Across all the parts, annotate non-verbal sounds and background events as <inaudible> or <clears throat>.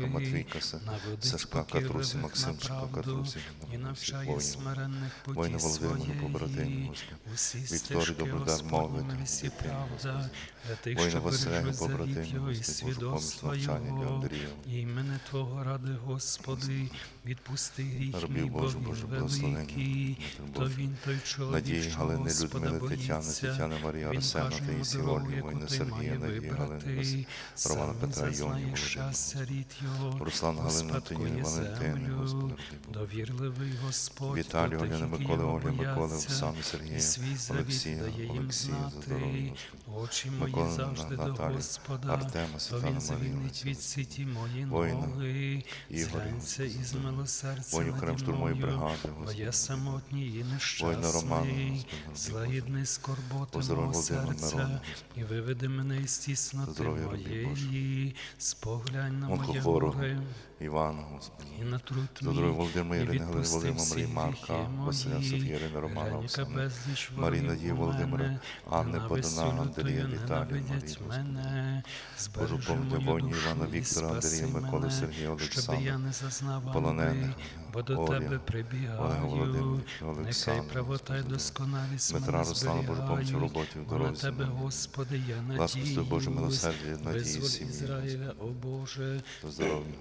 Іванка, Матвійка, Сашка, Катрусі, Максимчика, Катрусі, смиренних Воїна Володимира, побратимів, стежки добродар мовити, Воїна Василя, побратимів, свідоцтва його. Імени Твого ради, Господи, відпусти гріх мій, бо Божу, Боже, благословення. То він той чоловік, Надії, Галини, Людмили, Тетяни. Тетяни, Марії, Він Арсена, йому Ольги, Воїна, Сергія, Надії, Галини, Романа Петра, Йоні, Володимира, Руслан, Галина, успадкує Валентини. Господи. Довірливий Господь, Віталій, Оляна, які Миколи, Оля, Оксани, і Сергія, Олексія, Олексія, за здоров'я, Очі мої Микола, завжди до Господа, Артема, він Марію, від сіті мої ноги, зглянься із милосердя Воїн окрем штурмової бригади, Господи. я самотній і нещасний, Господи, злагідний скорботи мого серця, і виведи мене із тісноти моєї, споглянь на моє ouro. Івана, Господи. мій, Володимира, Ірини, Галини, Володимира, Марії, Марка, Василя, мої. Софії, Ірини, Романа, Оксани, Марії, Надії, Володимира, Анни, ненавистю Андрія, Віталія, Марії, Божу помилуй душу Івана, Віктора, Андрія, Миколи, Сергія, Олександра, полонених, бо до тебе Олега прибігаю, Володимировича, нехай Олександра, правота й досконалість Дмитра Руслана, Божу поміч у роботі, в дорозі. тебе, Господи, я Ласкавство Боже, милосердя, надії, сім'ї, Ізраїля, о Боже, здоров'я,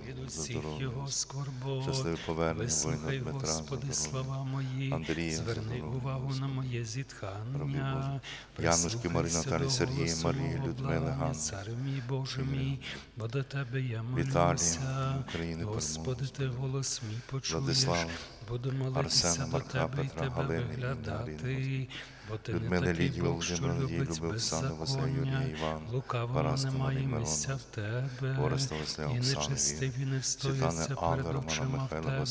здоров'я. Щасливе повернення воїна Вислухай, Дмитра, Господи, слова мої, Андрія, зверни увагу на моє зітхання. Янушки, Марії, Наталі, Сергія, Марії, Людмили, благання, Царю мій, Боже мій, бо до Тебе я молюся. України, Господи, Ти голос мій почуєш, буду молитися до Тебе і Тебе виглядати, бо Ти не такий Бог, що любить беззаконня, лукавого немає місця в Тебе, і Оксани, нечестиві не встояться перед очима в Тебе.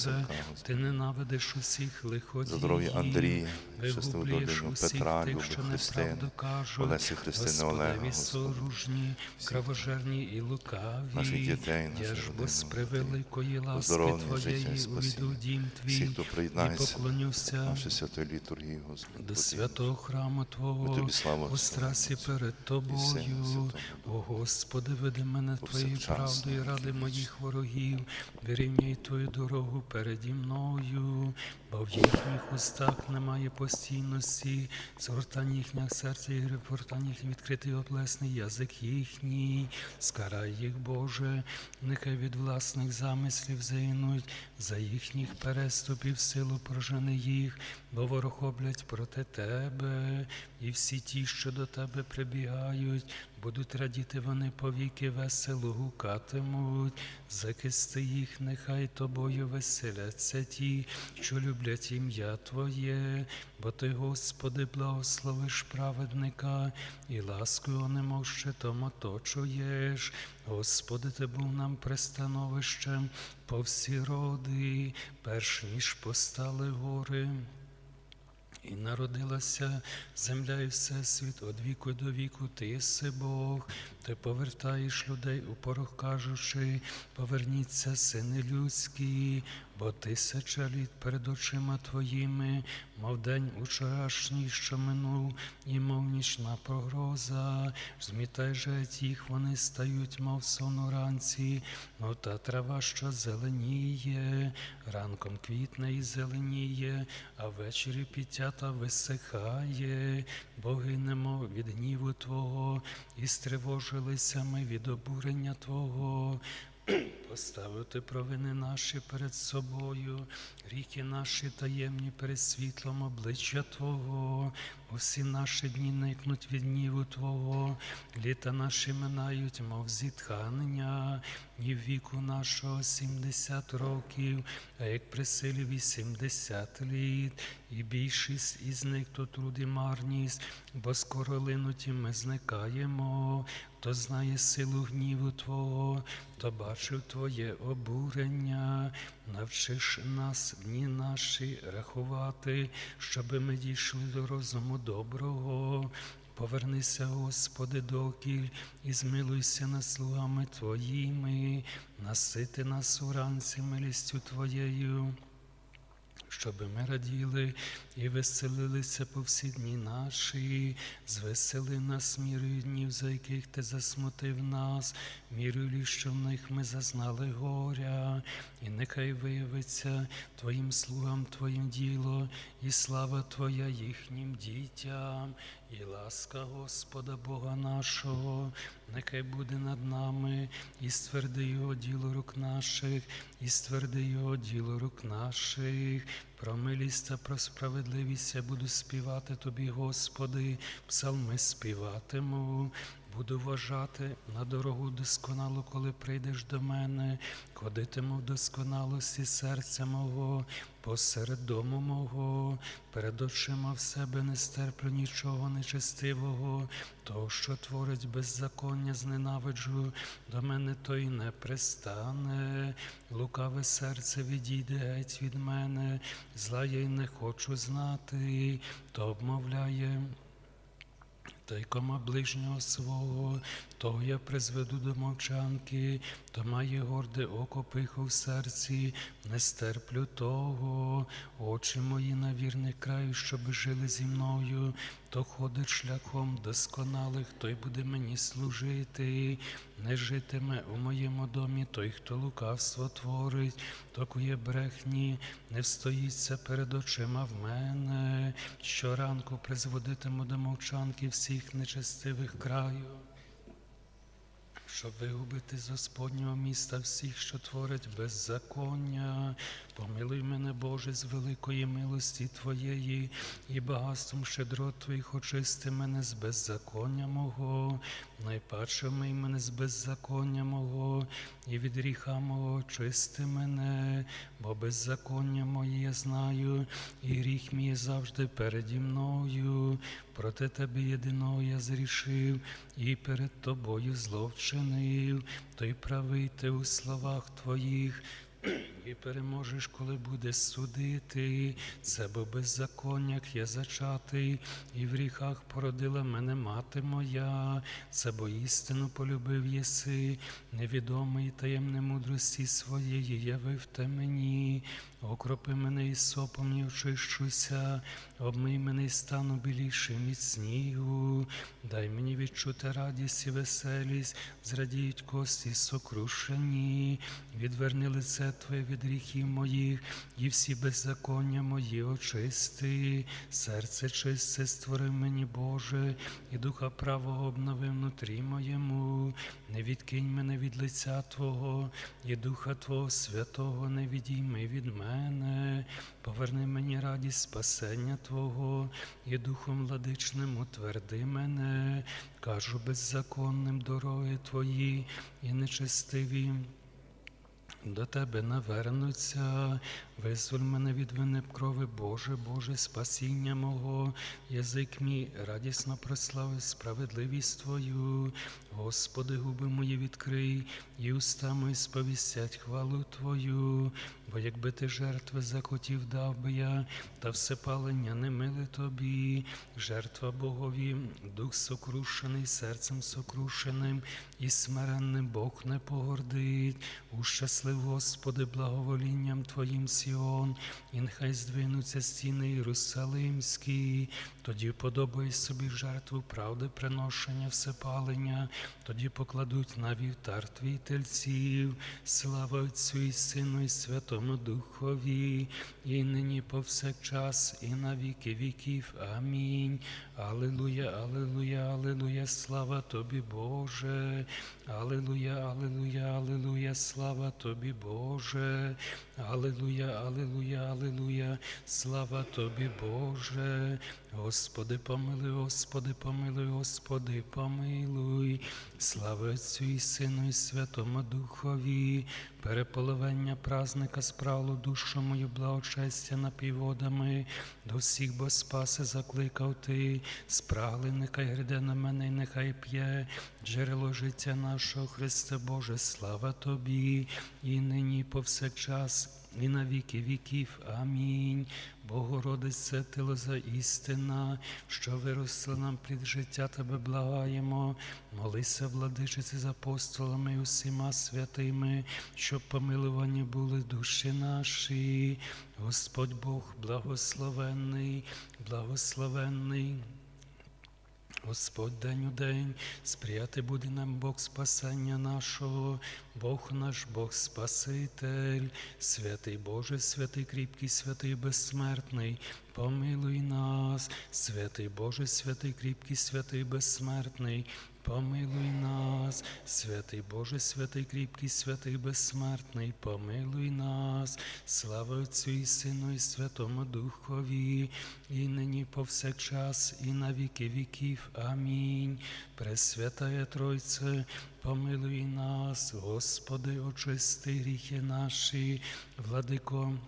Ти ненавидиш усіх лиходіїв, вигублюєш усіх тих, що неправду кажуть, Господеві соружні, кровожерні і лукаві. Я ж бо родин, з превеликої ласки Твоєї увійду дім Твій хто приєднається поклонюся святої літургії, Господи. до святого храму Твого, тобі у страсі перед Тобою. О Господи, веди мене Твоєю правдою ради моїх ворогів, вирівняй Твою дорогу переді мною, бо в їхніх устах немає постійності, згортань їхніх серця і репортань їх відкритий оплесний язик їхній, скарай їх, Боже, нехай від власних замислів загинуть, за їхніх переступів силу поражений їх, бо ворог облять проти Тебе, і всі ті, що до Тебе прибігають, будуть радіти вони повіки весело гукатимуть, захисти їх, нехай тобою веселяться ті, що люблять ім'я Твоє, бо Ти, Господи, благословиш праведника і ласкою немов щитом оточуєш. Господи, Ти був нам пристановищем по всі роди, перш ніж постали гори. І народилася земля і всесвіт од віку до віку, ти єси Бог, ти повертаєш людей у порох кажучи, поверніться, сини людські, бо тисяча літ перед очима твоїми, мов день учорашній, що минув, і мов нічна погроза, змітай жать їх, вони стають, мов сон уранці, мов та трава, що зеленіє, ранком квітне і зеленіє, а ввечері підтята висихає, бо гинемо від гніву Твого, і стривожилися ми від обурення Твого. <clears throat> Поставити провини наші перед собою, ріки наші таємні перед світлом обличчя Твого, усі наші дні никнуть від гніву Твого, літа наші минають, мов зітхання, і віку нашого сімдесят років, а як при силі вісімдесят літ, і більшість із них то труд і марність, бо скоро линуть і ми зникаємо. Хто знає силу гніву Твого, то бачив Твоє обурення, навчиш нас дні наші рахувати, щоби ми дійшли до розуму доброго. Повернися, Господи, докіль, і змилуйся над слугами Твоїми, насити нас уранці милістю Твоєю Щоби ми раділи і веселилися по всі дні наші, звесели нас мірою днів, за яких ти засмутив нас, лі, що в них ми зазнали горя, і нехай виявиться Твоїм слугам Твоїм діло, і слава Твоя їхнім дітям, і ласка Господа Бога нашого, нехай буде над нами, і стверди його діло рук наших, і стверди його діло рук наших. Про милість та про справедливість я буду співати тобі, Господи, псалми співатиму. Буду вважати на дорогу досконалу, коли прийдеш до мене, ходитиму в досконалості серця мого, посеред дому мого, перед очима в себе не стерплю нічого нечестивого, того, що творить беззаконня, зненавиджу, до мене той не пристане, лукаве серце відійде геть від мене, зла я й не хочу знати, то обмовляє. Та й кома ближнього свого, того я призведу до мовчанки, то має горде око пиху в серці, не стерплю того, очі мої на вірний краю, щоб жили зі мною, то ходить шляхом досконалих, той буде мені служити, не житиме у моєму домі той, хто лукавство творить, то кує брехні, не встоїться перед очима в мене. Щоранку призводитиму до мовчанки всіх нечестивих краю. Щоб вигубити з Господнього міста всіх, що творять беззаконня, помилуй мене, Боже, з великої милості Твоєї, і багатством щедрот Твоїх очисти мене з беззаконня мого, найпаче мий мене з беззаконня мого, і від гріха мого очисти мене, бо беззаконня моє я знаю, і гріх мій завжди переді мною. Проти тебе єдиного я зрішив, і перед тобою зловчинив, той правий ти у словах твоїх. <clears throat> І переможеш, коли будеш судити, це бо беззаконнях я зачатий, і в гріхах породила мене мати моя, це бо істину полюбив єси, невідомий таємне мудрості своєї явив те мені, окропи мене із сопом і очищуся, обмий мене і стану білішим від снігу, дай мені відчути радість і веселість, зрадіють кості сокрушені, відверни лице Твоє від гріхів моїх, і всі беззаконня мої очисти, серце чисте створи мені, Боже, і духа правого обнови внутрі моєму, не відкинь мене від лиця Твого, і Духа Твого Святого не відійми від мене, поверни мені радість спасення Твого, і Духом владичним утверди мене, кажу беззаконним дороги Твої і нечестиві до тебе навернуться, визволь мене від вини крови, Боже, Боже, спасіння мого, язик мій радісно прославив справедливість Твою, Господи, губи мої відкрий, і уста мої сповістять хвалу Твою, бо якби ти жертви захотів, дав би я, та всепалення не миле тобі, жертва Богові, дух сокрушений, серцем сокрушеним і смиренним Бог не погордить. Ущаслив, Господи, благоволінням Твоїм Сіон, і нехай здвинуться стіни Єрусалимські, тоді подобай собі жертву правди приношення всепалення, тоді покладуть на вівтар твій тельців, слава Отцю і Сину, і Святому Духові, і нині повсякчас, і на віки віків. Амінь. Аллилуйя, аллилуйя, аллилуйя, слава тобі, Боже. Аллилуйя, аллилуйя, аллилуйя, слава тобі, Боже. Аллилуйя, аллилуйя, аллилуйя, слава тобі, Боже. Господи, помилуй, Господи, помилуй, Господи, помилуй. Слава Отцю і Сину, і Святому Духові, переполовення празника справлу душу мою благочестя напівводами, до всіх бо спаси закликав ти, спрагли, нехай гряде на мене, і нехай п'є, джерело життя нашого Христе Боже, слава Тобі, і нині повсякчас, і на віки віків. Амінь. Богородице, ти лоза істина, що виросла нам плід життя, тебе благаємо. Молися, владичиці з апостолами і усіма святими, щоб помилувані були душі наші. Господь Бог благословенний, благословенний. Господь день у день, сприяти буде нам Бог спасення нашого, Бог наш, Бог Спаситель, святий Боже, святий кріпкий, святий безсмертний, помилуй нас, святий Боже, святий кріпкий, святий безсмертний. Помилуй нас, святий Боже, святий кріпкий, святий безсмертний, помилуй нас, слава Отцю і Сину, і Святому Духові, і нині повсякчас, і на віки віків. Амінь. Пресвятая Тройце, помилуй нас, Господи, очисти гріхи наші, владико.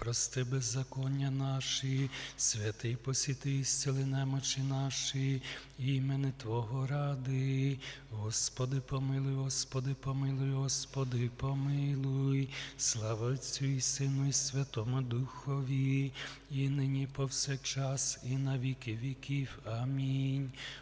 Прости беззаконня наші, святий посіти зціли немочі наші, імени Твого ради. Господи, помилуй, Господи, помилуй, Господи, помилуй. Слава Отцю і Сину, і Святому Духові, і нині повсякчас, і на віки віків. Амінь.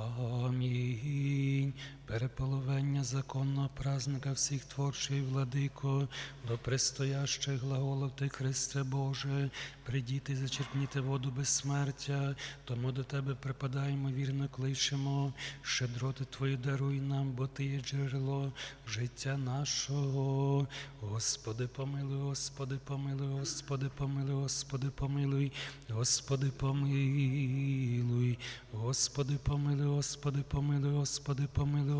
Аминь. переполовення законного празника всіх творчих владико, до пристоящих глаголов Ти, Христе Боже, придіти і зачерпніти воду безсмертя, тому до Тебе припадаємо, вірно кличемо, щедроти Твої даруй нам, бо Ти є джерело життя нашого. Господи, помилуй, Господи, помилуй, Господи, помилуй, Господи, помилуй, Господи, помилуй, Господи, помилуй, Господи, помилуй, Господи, помилуй.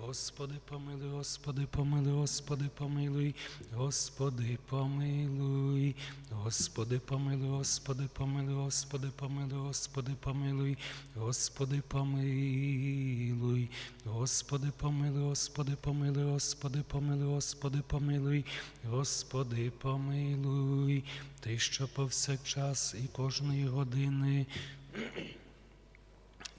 Господи, помилуй, Господи, помилуй, Господи, помилуй, Господи, помилуй, Господи, помилуй, Господи, помилуй, Господи, помилуй, Господи, помилуй, Господи, помилуй, Господи, помилуй, Господи, помилуй, Господи, помилуй, Господи, помилуй, Господи, помилуй, Ти, що повсякчас і кожної години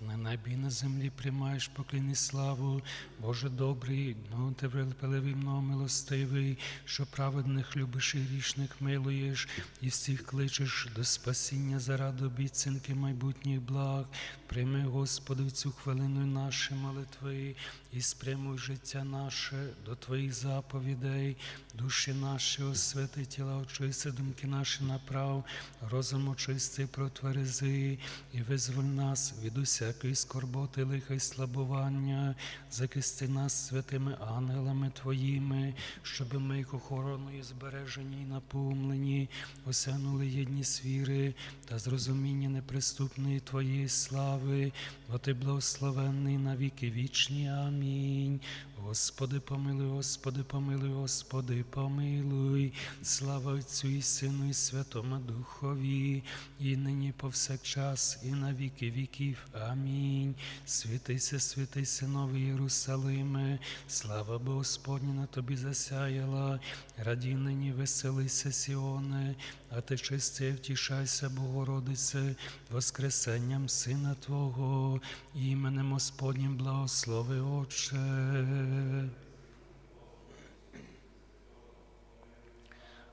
на небі на землі приймаєш поклін і славу, Боже добрий, ну ти велпеливий, много милостивий, що праведних любиш і грішних милуєш, і всіх кличеш до спасіння заради обіцянки майбутніх благ. Прийми, Господи, цю хвилину наші молитви і спрямуй життя наше до Твоїх заповідей, душі наші освяти, тіла очисти, думки наші направ, розум очисти, протверези, і визволь нас від усякої скорботи, лиха й слабування, захисти нас святими ангелами Твоїми, щоби ми охороною збережені і напомлені, осянули єдність віри та зрозуміння неприступної Твоєї слави, бо Ти благословенний на віки вічні. Амінь. Господи, помилуй, Господи, помилуй, Господи, помилуй, слава Отцю і Сину, і Святому Духові, і нині повсякчас, і на віки віків. Амінь. Святися, святися, новий Єрусалиме, слава Господня на тобі засяяла, раді нині веселися, Сіоне, а ти чисте, втішайся, Богородице, воскресенням Сина Твого, іменем Господнім благослови Отче.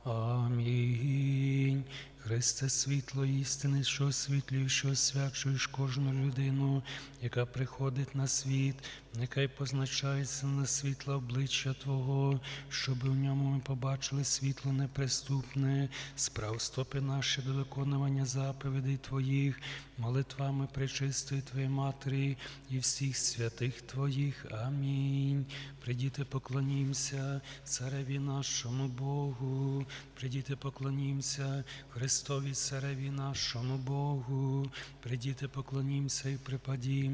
Амінь. Христе, світло істини, що освітлюєш, що освячуєш кожну людину, яка приходить на світ, нехай позначається на світло обличчя Твого, щоб в ньому ми побачили світло неприступне, справ стопи наші до виконування заповідей Твоїх, молитвами пречистої Твоєї Матері і всіх святих Твоїх. Амінь. Придіти поклонімся цареві нашому Богу, придіти поклонімся Христові цареві нашому Богу, придіти поклонімся і припадім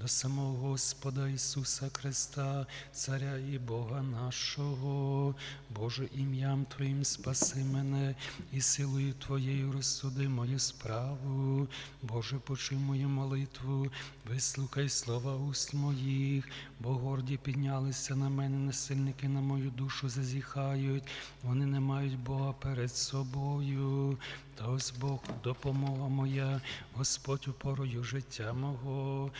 до самого Господа Ісуса Христа, Царя і Бога нашого, Боже ім'ям Твоїм спаси мене і силою Твоєю розсуди мою справу. Боже, почуй мою молитву, вислухай слова уст моїх, бо горді піднялися на мене, насильники на мою душу зазіхають, вони не мають Бога перед собою. Та ось Бог допомога моя, Господь упорою життя мого,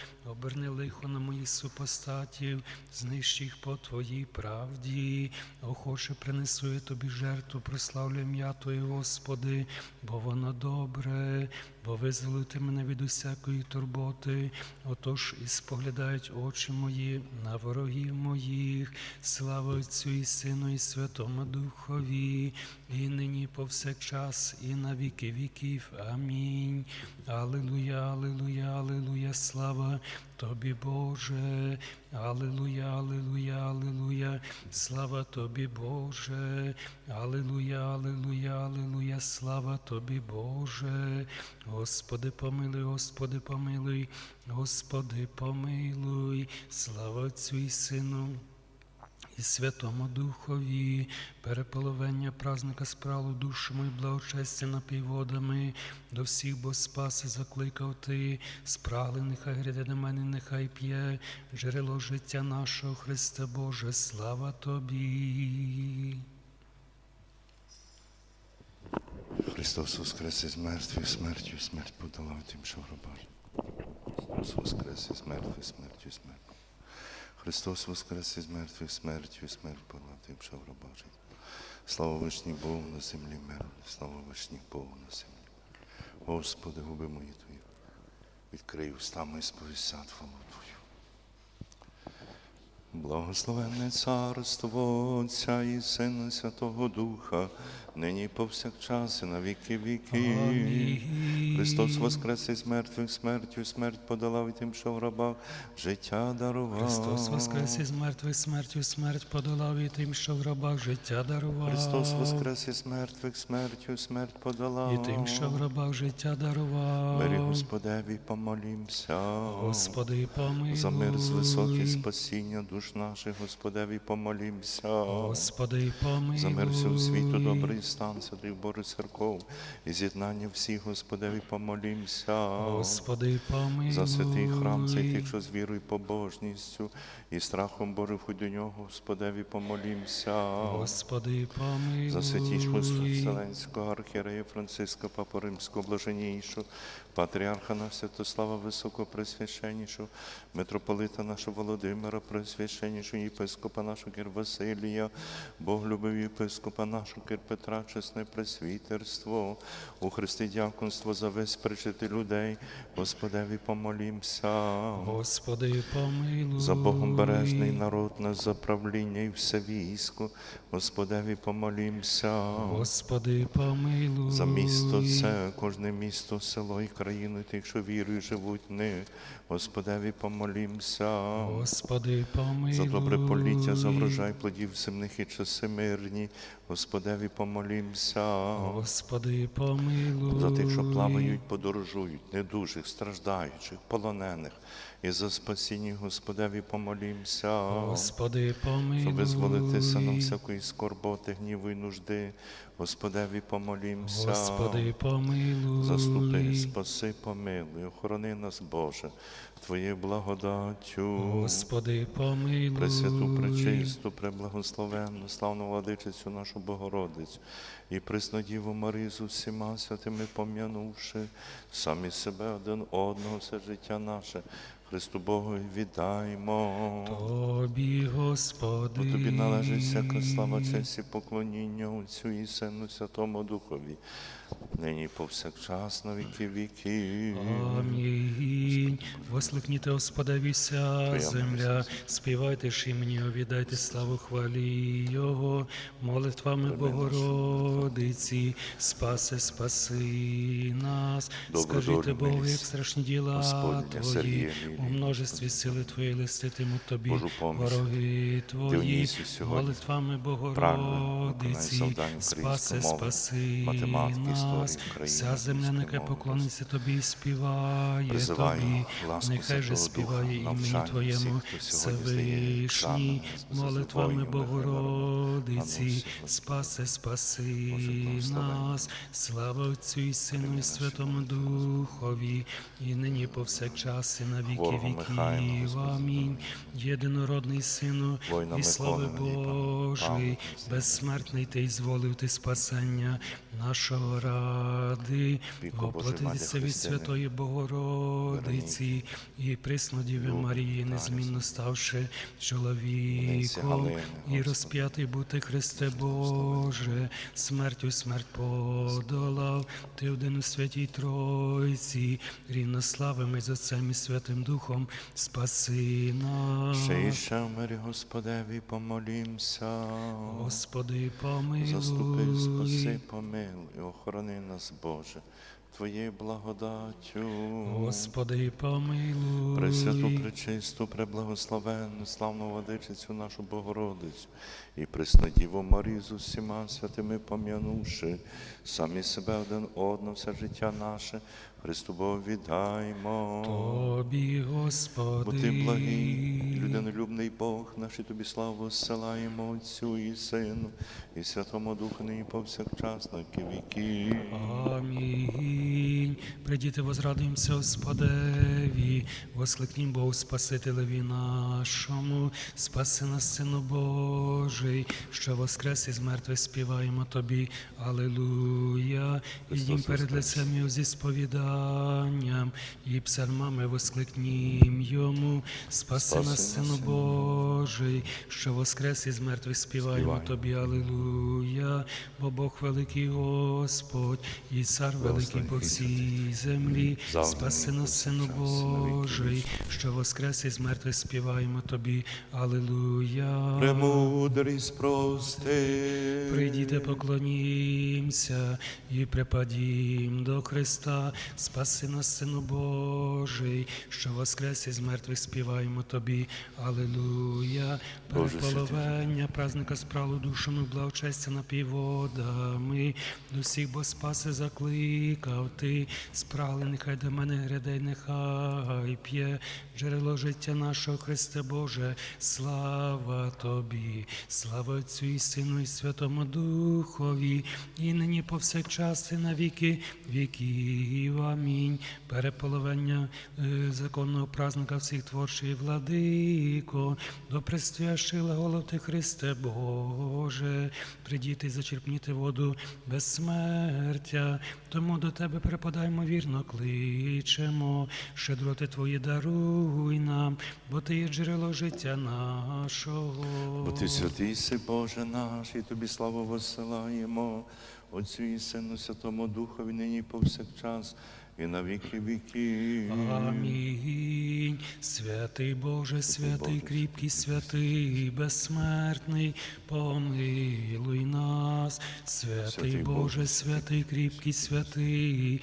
оберни лихо на моїх супостатів, знищи їх по Твоїй правді, охоче принесу я тобі жертву, прославлю ім'я Твоє, Господи, бо воно добре, бо визволити мене від усякої турботи. Отож і споглядають очі мої на ворогів моїх, слава Отцю і Сину, і Святому Духові, і нині повсякчас, і на віки віків. Амінь. Аллилуйя, аллилуйя, аллилуйя, слава Тобі, Боже. Аллилуйя, аллилуйя, аллилуйя, слава Тобі, Боже. Аллилуйя, аллилуйя, аллилуйя, слава Тобі, Боже. Господи, помилуй, Господи, помилуй, Господи, помилуй, слава Отцю Сину і Святому Духові, переполовення празника справу душу мою, благочестя напівводами, до всіх бо спаси закликав ти, справи, нехай гряде до мене, нехай п'є, джерело життя нашого Христа Боже, слава Тобі. Христос воскрес із мертвих, смертю, смерть подолав тим, що в гробах. Христос воскрес із мертвих, смертю, смерть. Христос воскрес із мертвих, смертю, смерть подолав тим, що в. Слава вишній Богу на землі мир, слава вишній Богу на землі. Господи, губи мої Твої, відкрий устами сповіся Твою Твою. Благословенне царство Отця і Сина Святого Духа, нині повсякчас і на віки віки. Амінь. Христос воскрес із мертвих, смертю, смерть подолав і тим, що в гробах життя дарував. Христос воскрес із мертвих смертю, смерть подолав і тим, що в гробах життя дарував. Христос воскрес із мертвих, смертю, смерть подолав. і тим, що в гробах життя дарував. Мирі Господеві помолімся. Господи, помилуй. За мир з високі спасіння душ наших, Господеві помолімся. Господи, помилуй. За мир всього світу, добрий стан, святих Божих церков, і з'єднання всіх, Господеві помолімся. Господи, помилуй. За святий храм, цей тих, що з вірою, побожністю і страхом Божим ходь до нього, Господеві помолімся. Господи, помилуй. За святішого Вселенського архієрея Франциска, Папу Римського, блаженнішого, патріарха на Святослава Високопресвященнішого, митрополита нашого Володимира, Пресвященнішого, єпископа нашого Кир Василія, Боглюбив єпископа нашого Кир Петра, чесне пресвітерство, у Христі дякунство за весь причити людей, Господеві помолімся. Господи, помилуй. За Богом бережний народ нас за правління і все військо, Господеві помолімся. Господи, помилуй. За місто це, кожне місто, село і країну тих, що вірою живуть в них, Господеві помолімся. Господи, помилуй. За добре поліття, за врожай плодів земних і часи мирні, Господеві помолімся. Господи, помилуй. За тих, що плавають, подорожують, недужих, страждаючих, полонених, і за спасіння Господеві помолімся. Господи, помилуй. Щоб визволитися нам всякої скорботи, гніву і нужди, Господеві помолімся. Господи, помилуй. Заступи, спаси, помилуй, охорони нас, Боже, Твоєю благодаттю. Господи, помилуй. Пресвяту, пречисту, преблагословенну, славну владичицю нашу Богородицю і Преснодіву Марію з усіма святими пом'янувши, самі себе один одного, все життя наше, Христу Богу віддаймо. Тобі, Господи. Бо тобі належить всяка слава, честь і поклоніння Отцю і Сину Святому Духові, нині повсякчас на віки. Віків. Амінь. Воскликніте Господеві вся земля, співайте ж імені, віддайте славу хвалі Його, молитвами Богородиці, спаси, спаси нас. Скажіть Богу, як страшні діла Твої, у множестві сили Твої листитимуть Тобі, вороги Твої, молитвами Богородиці, спаси, спаси історії, нас. Вся земля нехай поклониться Тобі і співає Тобі, нехай же співає імені Твоєму Всевишній, молитвами Богородиці, спаси, спаси нас, слава Отцю і Сину і Святому Духові, і нині повсякчас і на віки віків. Амінь. Єдинородний Сину і слави Божий, безсмертний ти й зволив ти спасення нашого ради, оплатитися від Святої Богородиці і приснодіви Марії, незмінно ставши чоловіком, і розп'ятий бути Христе Боже, смертю смерть подолав, ти один у святій Тройці, рівнославими з Отцем і Святим Духом, спаси нас. В мирі Господеві помолімся. Господи, Заступи, спаси, помилуй, охорони нас, Боже, Твоєю благодаттю. Господи, помилуй. Пресвяту, пречисту, преблагословенну, славну водичицю нашу Богородицю і Преснодіву Марію з усіма святими пом'янувши, самі себе один одного все життя наше, Христу Богу віддаймо. Тобі, Господи. Бо ти благий, людинолюбний Бог, наш і тобі славу зсилаємо Отцю і Сину, і Святому Духу нині повсякчас на віки. Амінь. Придіти возрадуємося Господеві, воскликнім Богу Спасителеві нашому, спаси нас, Сину Божий, що воскрес із мертвих співаємо Тобі. Алілуя. Ідім перед лицем зі сповіданням і псалмами воскликнім Йому. Спаси нас, Сину Божий, що воскрес із мертвих співаємо. Тобі. Алілуя. Бо Бог великий Господь, і цар великий по всій землі. Спаси нас, Сину Божий, що воскрес із мертвих співаємо Тобі. Алілуя. Премудрість прости. Прийдіте, поклонімся і припадім до Христа, спаси нас, Сину Божий, що воскрес із мертвих співаємо Тобі. Алілуя. Боже Переполовення праздника справу душами благочестя напівводами. До всіх бо спаси закликав ти, спрагли, нехай до мене гряде, нехай п'є джерело життя нашого Христе Боже, слава Тобі, слава Отцю і Сину, і Святому Духові, і нині повсякчас, і на віки віків. Амінь. Переполовення е, законного праздника всіх творчих владико, до предстоящих голов ти Христе Боже, придіти і зачерпніти воду безсмертя, тому до Тебе припадаємо вірно, кличемо, щедроти Твої даруй нам, бо Ти є джерело життя нашого. Бо ти святий Боже наш, і тобі славу висилаємо, Отцю і Сину, Святому Духові, нині повсякчас, і на віки віки. Амінь. Святий Боже, святий кріпкий, святий, безсмертний, помилуй нас. Святий Боже, святий кріпкий, святий,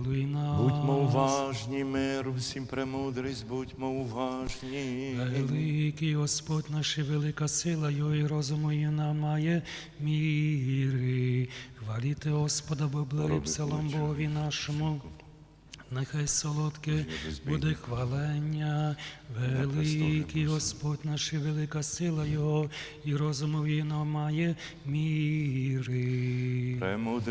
нас. Будьмо уважні, миру, всім премудрість, будьмо уважні. Великий Господь наш і велика сила Його і розуму і нам має міри. Хваліте Господа, бо благий псалом. Богові нашому. Нехай солодке буде хвалення, великий Господь наш і велика сила Його, і розуму війно має міри.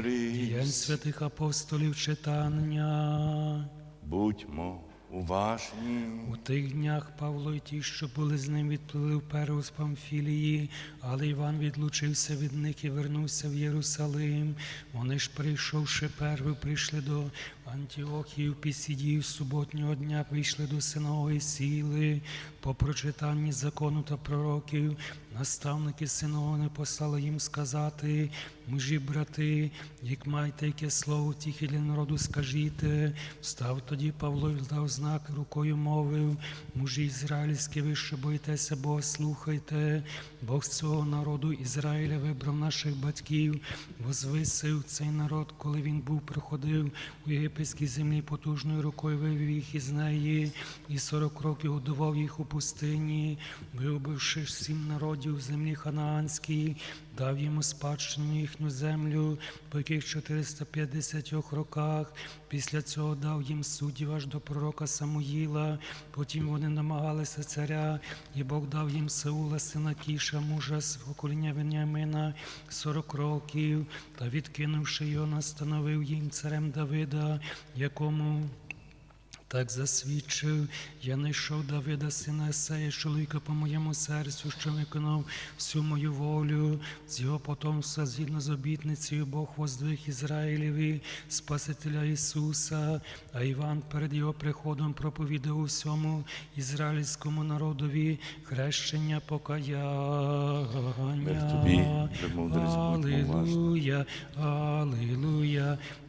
Діянь святих апостолів читання. будьмо уважні. У тих днях Павло і ті, що були з ним, відплили вперед з Памфілії, але Іван відлучився від них і вернувся в Єрусалим. Вони ж, прийшовши перви, прийшли до Антіохії в Пісідії суботнього дня, прийшли до синової сіли. По прочитанні закону та пророків, наставники синовини послали їм сказати, мужі, брати, як маєте яке слово тихе для народу, скажіте. Встав тоді Павло дав знак рукою мовив, мужі ізраїльські, ви що боїтеся Бога, слухайте. Бог з цього народу Ізраїля вибрав наших батьків, возвисив цей народ, коли він був приходив у єгипетській землі потужною рукою вивів їх із неї, і сорок років годував їх у пустині, вибивши сім народів землі ханаанській, дав йому спадщину їхню землю, по яких 450 роках. Після цього дав їм суддів аж до пророка Самуїла. Потім вони намагалися царя, і Бог дав їм Саула, сина Кіша, мужа з покоління Веніамина, 40 років, та відкинувши його, настановив їм царем Давида, якому так засвідчив, я знайшов Давида, сина Есея, чоловіка по моєму серцю, що виконав всю мою волю, з його потомства, згідно з обітницею, Бог воздвиг Ізраїлеві, Спасителя Ісуса, а Іван перед його приходом проповідав усьому ізраїльському народові хрещення покаяння. Уважні. Алілуя,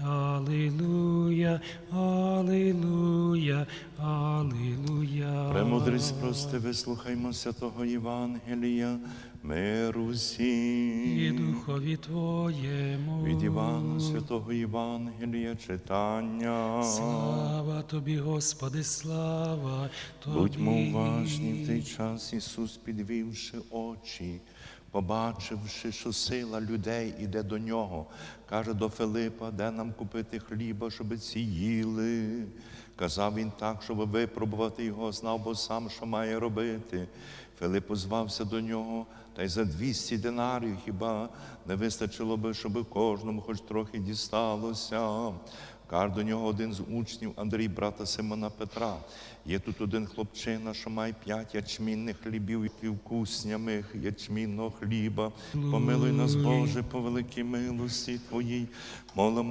Алілуя, Алілуя, Алілуя. Премудрість прости, вислухаймо святого Євангелія, миру всім. І духові Твоєму. Від Івана святого Євангелія читання. Слава Тобі, Господи, слава Тобі. Будьмо уважні в той час Ісус, підвівши очі, побачивши, що сила людей іде до нього, каже до Филипа, де нам купити хліба, щоб ці їли. Казав він так, щоб випробувати його, знав, бо сам що має робити. Филип озвався до нього, та й за 200 динарів хіба не вистачило би, щоб кожному хоч трохи дісталося. Каже до нього один з учнів, Андрій, брата Симона Петра. Є тут один хлопчина, що має п'ять ячмінних хлібів і півкуснямих ячмінного хліба. Помилуй нас, Боже, по великій милості Твоїй. Молимо